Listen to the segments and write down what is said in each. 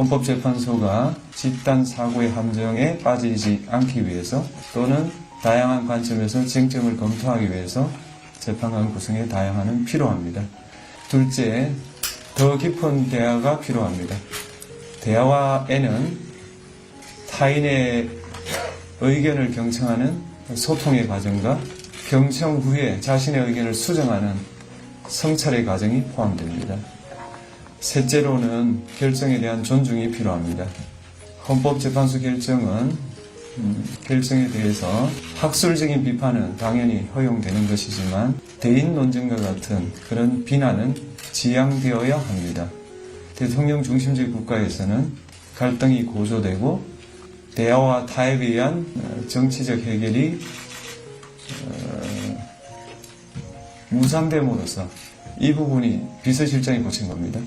헌법재판소가 집단 사고의 함정에 빠지지 않기 위해서 또는 다양한 관점에서 쟁점을 검토하기 위해서 재판관 구성의 다양화는 필요합니다. 둘째, 더 깊은 대화가 필요합니다. 대화에는 타인의 의견을 경청하는 소통의 과정과 경청 후에 자신의 의견을 수정하는 성찰의 과정이 포함됩니다. 셋째로는 결정에 대한 존중이 필요합니다. 헌법재판소 결정은 음, 결정에 대해서 학술적인 비판은 당연히 허용되는 것이지만 대인 논쟁과 같은 그런 비난은 지양되어야 합니다. 대통령 중심적 국가에서는 갈등이 고조되고 대화와 타협에 의한 어, 정치적 해결이 어, 무산됨으로써 이 부분이 비서실장이 고친 겁니다.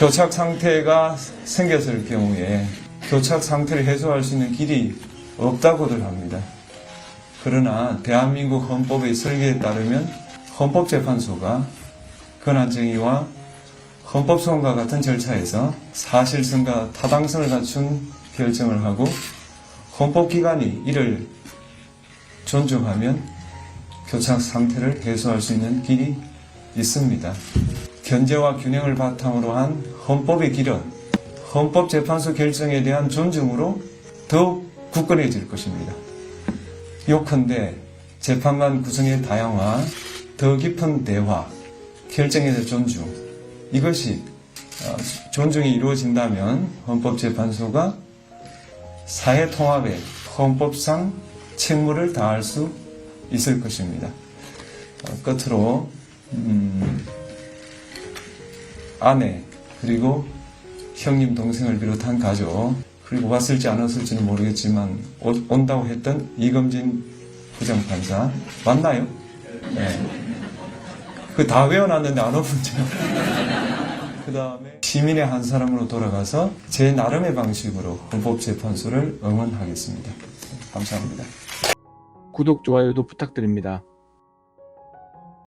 교착 상태가 생겼을 경우에 교착 상태를 해소할 수 있는 길이 없다고들 합니다. 그러나 대한민국 헌법의 설계에 따르면 헌법재판소가 권한쟁의와 헌법소원과 같은 절차에서 사실성과 타당성을 갖춘 결정을 하고 헌법기관이 이를 존중하면 교착 상태를 해소할 수 있는 길이 있습니다. 견제와 균형을 바탕으로 한 헌법의 길은 헌법재판소 결정에 대한 존중으로 더욱 굳건해질 것입니다. 요컨대 재판관 구성의 다양화, 더 깊은 대화, 결정에 대한 존중 이것이 어, 존중이 이루어진다면 헌법재판소가 사회 통합에 헌법상 책무를 다할 수 있을 것입니다. 어, 끝으로 음, 아내 그리고 형님 동생을 비롯한 가족 그리고 왔을지 안 왔을지는 모르겠지만 오- 온다고 했던 이금진 부장판사 맞나요? 네. 그 다 외워놨는데 안 오는죠. 그 다음에 시민의 한 사람으로 돌아가서 제 나름의 방식으로 헌법재판소를 응원하겠습니다. 감사합니다. 구독, 좋아요도 부탁드립니다.